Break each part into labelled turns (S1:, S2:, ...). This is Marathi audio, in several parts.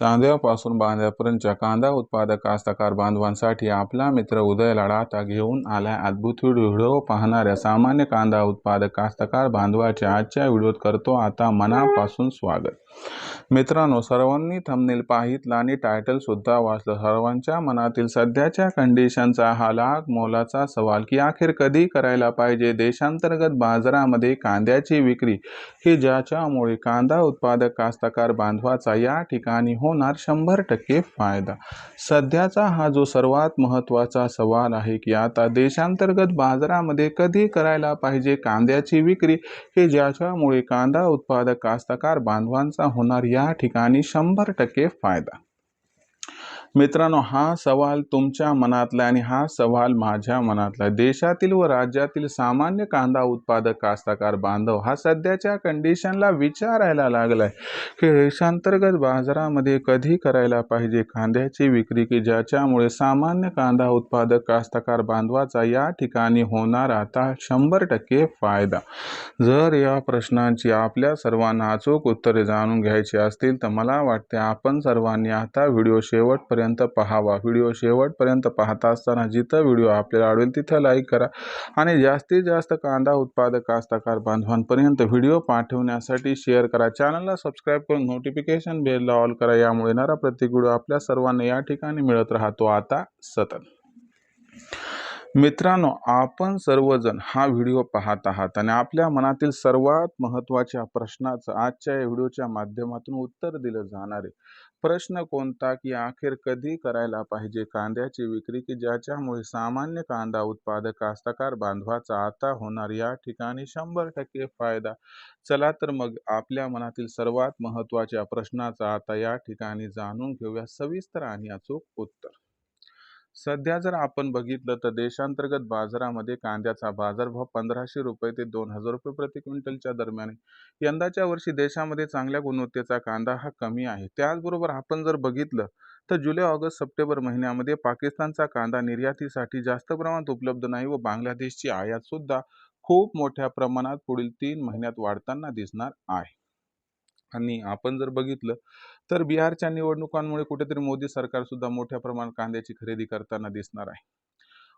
S1: चांद्यापासून बांद्यापर्यंतच्या कांदा उत्पादक कास्तकार बांधवांसाठी आपला मित्र उदय लढाता घेऊन आलाय अद्भुत व्हिडिओ. पाहणाऱ्या सामान्य कांदा उत्पादक कास्तकार बांधवाच्या आजच्या व्हिडिओत करतो आता मनापासून स्वागत. मित्रांनो सर्वांनी थंबनेल पाहितला आणि टायटल सुद्धा वाचलं. सर्वांच्या मनातील सध्याच्या कंडिशनचा हा लाख मोलाचा सवाल की अखेर कधी करायला पाहिजे? देशांतर्गत बाजारामध्ये कांद्याची विक्री ही ज्याच्यामुळे कांदा उत्पादक कास्तकार बांधवाचा या ठिकाणी होणार शंभर टक्के फायदा. सध्याचा हा जो सर्वात महत्त्वाचा सवाल आहे की आता देशांतर्गत बाजारामध्ये कधी करायला पाहिजे कांद्याची विक्री? हे ज्याच्यामुळे कांदा उत्पादक कास्तकार बांधवांचा होणार या ठिकाणी शंभर टक्के फायदा. मित्रांनो हा सवाल तुमच्या मनातला आणि हा सवाल माझ्या मनातला. देशातील व राज्यातील सामान्य कांदा उत्पादक कास्तकार बांधव हा सध्याच्या कंडिशनला विचारायला लागलाय की देशांतर्गत बाजारामध्ये कधी करायला पाहिजे कांद्याची विक्री की ज्याच्यामुळे सामान्य कांदा उत्पादक कास्तकार बांधवाचा या ठिकाणी होणार आता शंभर टक्के फायदा? जर या प्रश्नांची आपल्या सर्वांना अचूक उत्तरे जाणून घ्यायची असतील तर मला वाटते आपण सर्वांनी आता व्हिडिओ शेवटपर्यंत पाहावा. व्हिडिओ शेवटपर्यंत पाहता असताना जिथं व्हिडिओ आपल्याला आवडेल तिथं लाईक करा. आणि जास्तीत जास्त कांदा उत्पादक कास्तकार बांधवांपर्यंत व्हिडिओ पाठवण्यासाठी शेअर करा. चॅनलला सबस्क्राईब करून नोटिफिकेशन बेलला ऑल करा. यामुळे येणारा प्रत्येक व्हिडिओ आपल्या सर्वांना या ठिकाणी मिळत राहतो. आता सतत. मित्रांनो आपण सर्वजण हा व्हिडिओ पाहत आहात आणि आपल्या मनातील सर्वात महत्त्वाच्या प्रश्नाचं आजच्या या व्हिडिओच्या माध्यमातून उत्तर दिलं जाणार आहे. प्रश्न कोणता की अखेर कधी करायला पाहिजे? कांद्याची विक्री की ज्याच्यामुळे सामान्य कांदा उत्पादक कास्तकार बांधवाचा आता होणार या ठिकाणी शंभर टक्के फायदा? चला तर मग आपल्या मनातील सर्वात महत्त्वाच्या प्रश्नाचा आता या ठिकाणी जाणून घेऊया. सविस्तर आणि अचूक उत्तर. सध्या जर आपण बघितलं तर देशांतर्गत बाजारामध्ये कांद्याचा बाजारभाव पंधराशे रुपये ते दोन हजार रुपये प्रति क्विंटलच्या दरम्यान आहे. यंदाच्या वर्षी देशामध्ये चांगल्या गुणवत्तेचा कांदा हा कमी आहे. त्याचबरोबर आपण जर बघितलं तर जुलै ऑगस्ट सप्टेंबर महिन्यामध्ये पाकिस्तानचा कांदा निर्यातीसाठी जास्त प्रमाणात उपलब्ध नाही व बांगलादेशची आयात सुद्धा खूप मोठ्या प्रमाणात पुढील तीन महिन्यात वाढताना दिसणार आहे. आणि आपण जर बघितलं तर बिहारच्या निवडणुकांमुळे कुठेतरी मोदी सरकार सुद्धा मोठ्या प्रमाणात कांद्याची खरेदी करताना दिसणार आहे.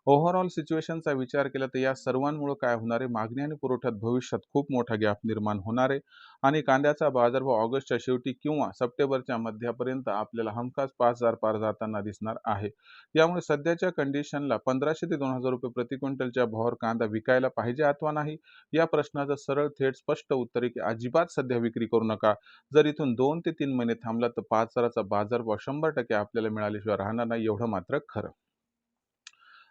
S1: ओव्हरऑल सिच्युएशनचा विचार केला तर या सर्वांमुळे काय होणार आहे? मागणी आणि पुरवठ्यात भविष्यात खूप मोठा गॅप निर्माण होणार आहे. आणि कांद्याचा बाजारभाव ऑगस्टच्या शेवटी किंवा सप्टेंबरच्या मध्यापर्यंत आपल्याला हमखास पाच हजार पार जाताना दिसणार आहे. यामुळे सध्याच्या कंडिशनला पंधराशे ते दोन हजार रुपये प्रति क्विंटलच्या भावावर कांदा विकायला पाहिजे अथवा नाही? या प्रश्नाचं सरळ थेट स्पष्ट उत्तर आहे की अजिबात सध्या विक्री करू नका. जर इथून दोन ते तीन महिने थांबला तर पाच हजाराचा बाजारभाव शंभर टक्के आपल्याला मिळाल्याशिवाय राहणार नाही. एवढं मात्र खरं.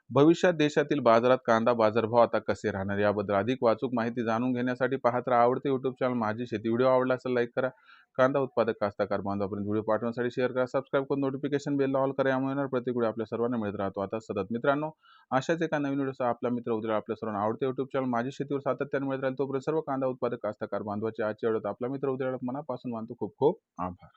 S1: भविष्यात देशातील बाजारात कांदा बाजारभाव आता कसे राहणार याबद्दल अधिक वाचूक माहिती जाणून घेण्यासाठी पाहत राहा. आवडते युट्यूब चॅनल माझी शेती व्हिडिओ आवडला असेल लाईक करा. कांदा उत्पादक कास्ताकार बांधवापर्यंत व्हिडिओ पाठवण्यासाठी शेअर करा. सबस्क्राईब करून नोटिफिकेशन बेल ऑल करा. यामुळे येणार प्रत्येक आपल्या सर्वांना मिळत राहतो. आता सतत मित्रांनो अशाच एका नवीन व्हिडिओचा आपला मित्र उद्या आपल्या सर्वांना आवडते युट्यूब चॅनल माझी शेतीवर सातत्याने मिळत राहील. तोपर्यंत सर्व कांदा उत्पादक कास्ताकार बांधवाचे आजच्या वेळात आपला मित्र उद्या मनापासून मानतो. खूप खूप आभार.